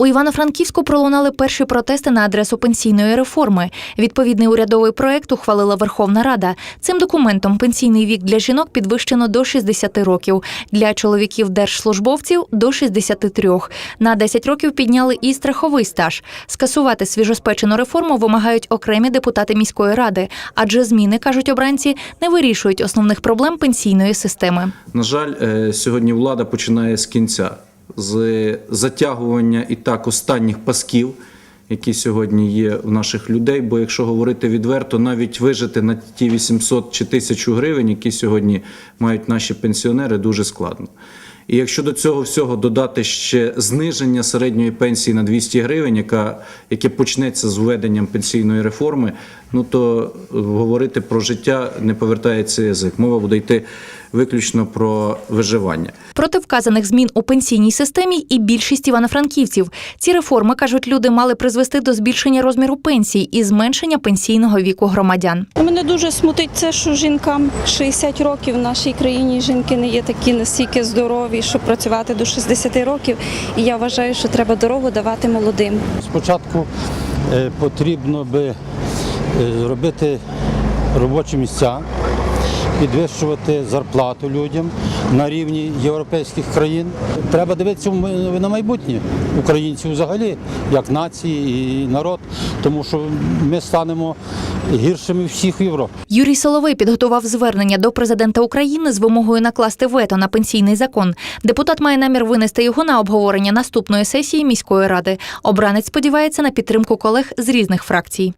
У Івано-Франківську пролунали перші протести на адресу пенсійної реформи. Відповідний урядовий проект ухвалила Верховна Рада. Цим документом пенсійний вік для жінок підвищено до 60 років, для чоловіків держслужбовців до 63. На 10 років підняли і страховий стаж. Скасувати свіжоспечену реформу вимагають окремі депутати міської ради, адже зміни кажуть обранці не вирішують основних проблем пенсійної системи. На жаль, е, сьогодні влада починає з кінця, з затягування і так останніх пасків, які сьогодні є в наших людей. Бо якщо говорити відверто, навіть вижити на ті 800 чи 1000 гривень, які сьогодні мають наші пенсіонери, дуже складно. І якщо до цього всього додати ще зниження середньої пенсії на 200 гривень, яка, яке почнеться з введенням пенсійної реформи, ну то говорити про життя не повертається язик. Мова буде йти виключно про виживання. Проти вказаних змін у пенсійній системі і більшість івано-франківців. Ці реформи, кажуть люди, мали призвести до збільшення розміру пенсій і зменшення пенсійного віку громадян. Мене дуже смутить це, що жінкам 60 років в нашій країні жінки не є такі настільки здорові, щоб працювати до 60 років. І я вважаю, що треба дорогу давати молодим. Спочатку е, потрібно би е, зробити робочі місця, підвищувати зарплату людям на рівні європейських країн. Треба дивитися на майбутнє українців взагалі, як нації і народ, тому що ми станемо гіршими всіх в Європі. Юрій Соловей підготував звернення до президента України з вимогою накласти вето на пенсійний закон. Депутат має намір винести його на обговорення наступної сесії міської ради. Обранець сподівається на підтримку колег з різних фракцій.